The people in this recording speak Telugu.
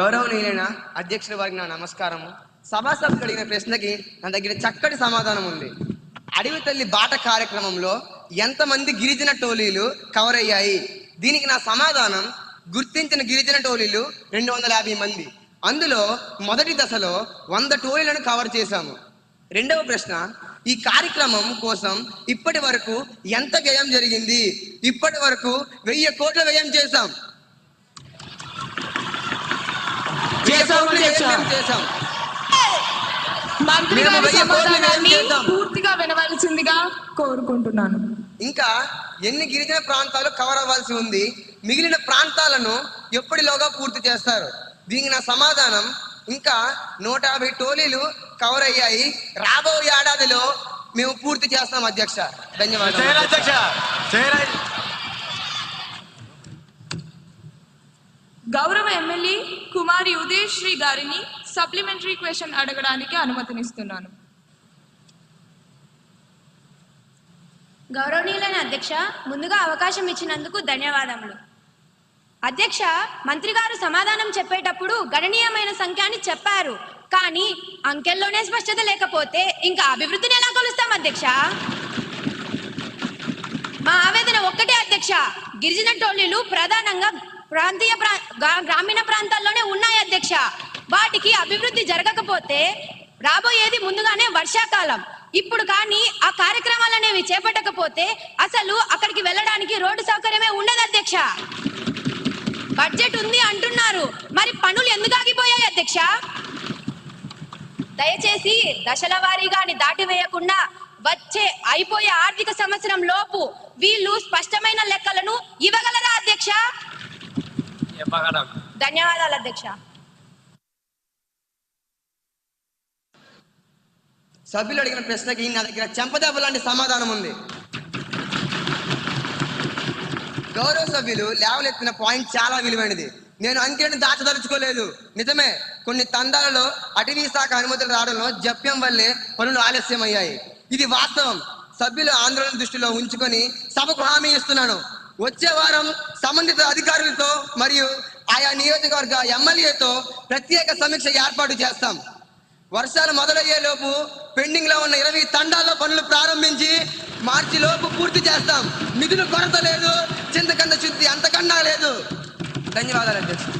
గౌరవనీయులైన అధ్యక్షుల వారికి నా నమస్కారము. సభా అడిగిన ప్రశ్నకి నా దగ్గర చక్కటి సమాధానం ఉంది. అడవి తల్లి బాట కార్యక్రమంలో ఎంతమంది గిరిజన టోలీలు కవర్ అయ్యాయి? దీనికి నా సమాధానం గుర్తించిన గిరిజన టోలీలు రెండు వందల యాభై మంది. అందులో మొదటి దశలో వంద టోలీలను కవర్ చేశాము. రెండవ ప్రశ్న ఈ కార్యక్రమం కోసం ఇప్పటి వరకు ఎంత వ్యయం జరిగింది? ఇప్పటి వరకు వెయ్యి కోట్ల వ్యయం చేశాం. చేశాం మంత్రి గారి సమాధానాన్ని. పూర్తిగా వినవలసిందిగా కోరుకుంటున్నాను. ఇంకా ఎన్ని గిరిజన ప్రాంతాలు కవర్ అవ్వాల్సి ఉంది? మిగిలిన ప్రాంతాలను ఎప్పటిలోగా పూర్తి చేస్తారు? దీనికి నా సమాధానం ఇంకా నూట యాభై టోలీలు కవర్ అయ్యాయి. రాబో ఏడాదిలో మేము పూర్తి చేస్తాం అధ్యక్ష. ధన్యవాదాలు గౌరవ ఎమ్మెల్యే కుమారి ఉదయశ్రీ గారిని సప్లిమెంటరీ క్వశ్చన్ అడగడానికి అనుమతినిస్తున్నాను. గౌరవనీయులైన అధ్యక్ష ముందుగా అవకాశం ఇచ్చినందుకు ధన్యవాదములు. అధ్యక్ష మంత్రి గారు సమాధానం చెప్పేటప్పుడు గణనీయమైన సంఖ్య అని చెప్పారు. కానీ అంకెల్లోనే స్పష్టత లేకపోతే ఇంకా అభివృద్ధిని ఎలా కొలుస్తాం అధ్యక్ష? మా ఆవేదన ఒక్కటే అధ్యక్ష గిరిజన టోలీలు ప్రధానంగా ప్రాంతీయ ప్రా గ్రా- గ్రామీణ ప్రాంతాల్లోనే ఉన్నాయి అధ్యక్ష. వాటికి అభివృద్ధి జరగకపోతే రాబోయేది ముందుగానే వర్షాకాలం. ఇప్పుడు కానీ ఆ కార్యక్రమాలు అనేవి చేపట్టకపోతే అసలు అక్కడికి వెళ్ళడానికి రోడ్డు సౌకర్యమే ఉండదు అధ్యక్ష. బడ్జెట్ ఉంది అంటున్నారు. మరి పనులు ఎందుకు ఆగిపోయాయి అధ్యక్ష? దయచేసి దశల వారీగాని దాటివేయకుండా వచ్చే అయిపోయే ఆర్థిక సంవత్సరం లోపు వీళ్ళు స్పష్టమైన లెక్కలను ఇవ్వగలరా అధ్యక్ష? ధన్యవాదాలు. అధ్యక్ష. సభ్యులు అడిగిన ప్రశ్నకి నా దగ్గర చెంపదెబ్బ లాంటి సమాధానం ఉంది. గౌరవ సభ్యులు లేవలెత్తిన పాయింట్ చాలా విలువైనది. నేను అంకెలను దాచదలుచుకోలేదు. నిజమే కొన్ని తండాలలో అటవీ శాఖ అనుమతులు రావడంలో జప్యం వల్లే పనులు ఆలస్యమయ్యాయి. ఇది వాస్తవం. సభ్యుల ఆందోళన దృష్టిలో ఉంచుకొని సభకు హామీ ఇస్తున్నాను. వచ్చే వారం సంబంధిత అధికారులతో మరియు ఆయా నియోజకవర్గ ఎమ్మెల్యేతో ప్రత్యేక సమీక్ష ఏర్పాటు చేస్తాం. వర్షాలు మొదలయ్యేలోపు పెండింగ్లో పెండింగ్లో ఉన్న ఇరవై తండాల్లో పనులు ప్రారంభించి మార్చి లోపు పూర్తి చేస్తాం. నిధులు కొరత లేదు చింతకంద శుద్ధి అంతకన్నా లేదు. ధన్యవాదాలు అధ్యక్షుడు